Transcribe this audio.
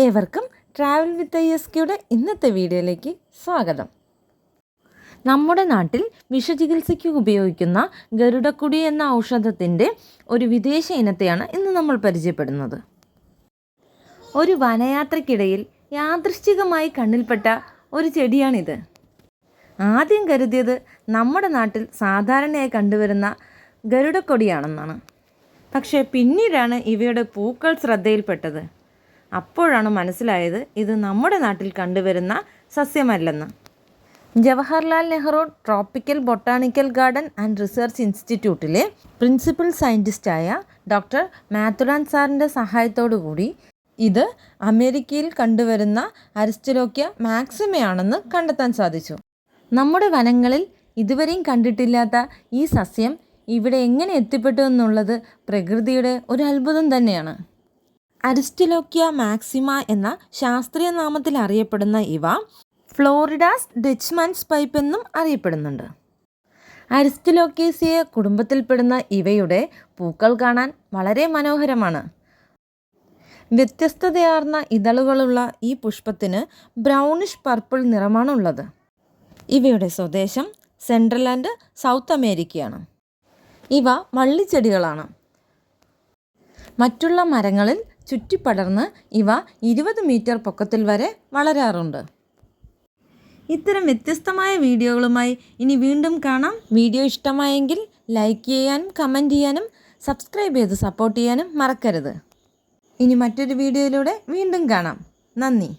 ഏവർക്കും travel with I S കെയുടെ ഇന്നത്തെ വീഡിയോയിലേക്ക് സ്വാഗതം. നമ്മുടെ നാട്ടിൽ വിഷചികിത്സയ്ക്ക് ഉപയോഗിക്കുന്ന ഗരുഡക്കുടി എന്ന ഔഷധത്തിന്റെ ഒരു വിദേശ ഇനത്തെയാണ് ഇന്ന് നമ്മൾ പരിചയപ്പെടുന്നത്. ഒരു വനയാത്രയ്ക്കിടയിൽ യാദൃശ്ചികമായി കണ്ണിൽപ്പെട്ട ഒരു ചെടിയാണിത്. ആദ്യം കരുതിയത് നമ്മുടെ നാട്ടിൽ സാധാരണയായി കണ്ടുവരുന്ന ഗരുഡക്കൊടിയാണെന്നാണ്. പക്ഷേ പിന്നീടാണ് ഇവയുടെ പൂക്കൾ ശ്രദ്ധയിൽപ്പെട്ടത്. അപ്പോഴാണ് മനസ്സിലായത് ഇത് നമ്മുടെ നാട്ടിൽ കണ്ടുവരുന്ന സസ്യമല്ലെന്ന്. Jawaharlal Nehru tropical botanical garden and research ഇൻസ്റ്റിറ്റ്യൂട്ടിലെ പ്രിൻസിപ്പൽ സയന്റിസ്റ്റായ ഡോക്ടർ മാത്തുരാൻ സാറിന്റെ സഹായത്തോടു കൂടി ഇത് അമേരിക്കയിൽ കണ്ടുവരുന്ന അരിസ്റ്റലോക്യ മാക്സിമയാണെന്ന് കണ്ടെത്താൻ സാധിച്ചു. നമ്മുടെ വനങ്ങളിൽ ഇതുവരെയും കണ്ടിട്ടില്ലാത്ത ഈ സസ്യം ഇവിടെ എങ്ങനെ എത്തിപ്പെട്ടു എന്നുള്ളത് പ്രകൃതിയുടെ ഒരു അത്ഭുതം തന്നെയാണ്. അരിസ്റ്റലോക്യ മാക്സിമ എന്ന ശാസ്ത്രീയ നാമത്തിൽ അറിയപ്പെടുന്ന ഇവ ഫ്ലോറിഡാസ് ഡച്ച്മാൻസ് പൈപ്പ് എന്നും അറിയപ്പെടുന്നുണ്ട്. അരിസ്റ്റിലോക്കേസിയ കുടുംബത്തിൽപ്പെടുന്ന ഇവയുടെ പൂക്കൾ കാണാൻ വളരെ മനോഹരമാണ്. വ്യത്യസ്തതയാർന്ന ഇതളുകളുള്ള ഈ പുഷ്പത്തിന് ബ്രൗണിഷ് പർപ്പിൾ നിറമാണ് ഉള്ളത് ഇവയുടെ സ്വദേശം സെൻട്രൽ ആൻഡ് സൗത്ത് അമേരിക്കയാണ്. ഇവ വള്ളിച്ചെടികളാണ്. മറ്റുള്ള മരങ്ങളിൽ ചുറ്റിപ്പടർന്ന് ഇവ ഇരുപത് മീറ്റർ പൊക്കത്തിൽ വരെ വളരാറുണ്ട്. ഇത്തരം വ്യത്യസ്തമായ വീഡിയോകളുമായി ഇനി വീണ്ടും കാണാം. വീഡിയോ ഇഷ്ടമായെങ്കിൽ ലൈക്ക് ചെയ്യാനും കമന്റ് ചെയ്യാനും സബ്സ്ക്രൈബ് ചെയ്ത് സപ്പോർട്ട് ചെയ്യാനും മറക്കരുത്. ഇനി മറ്റൊരു വീഡിയോയിലൂടെ വീണ്ടും കാണാം. നന്ദി.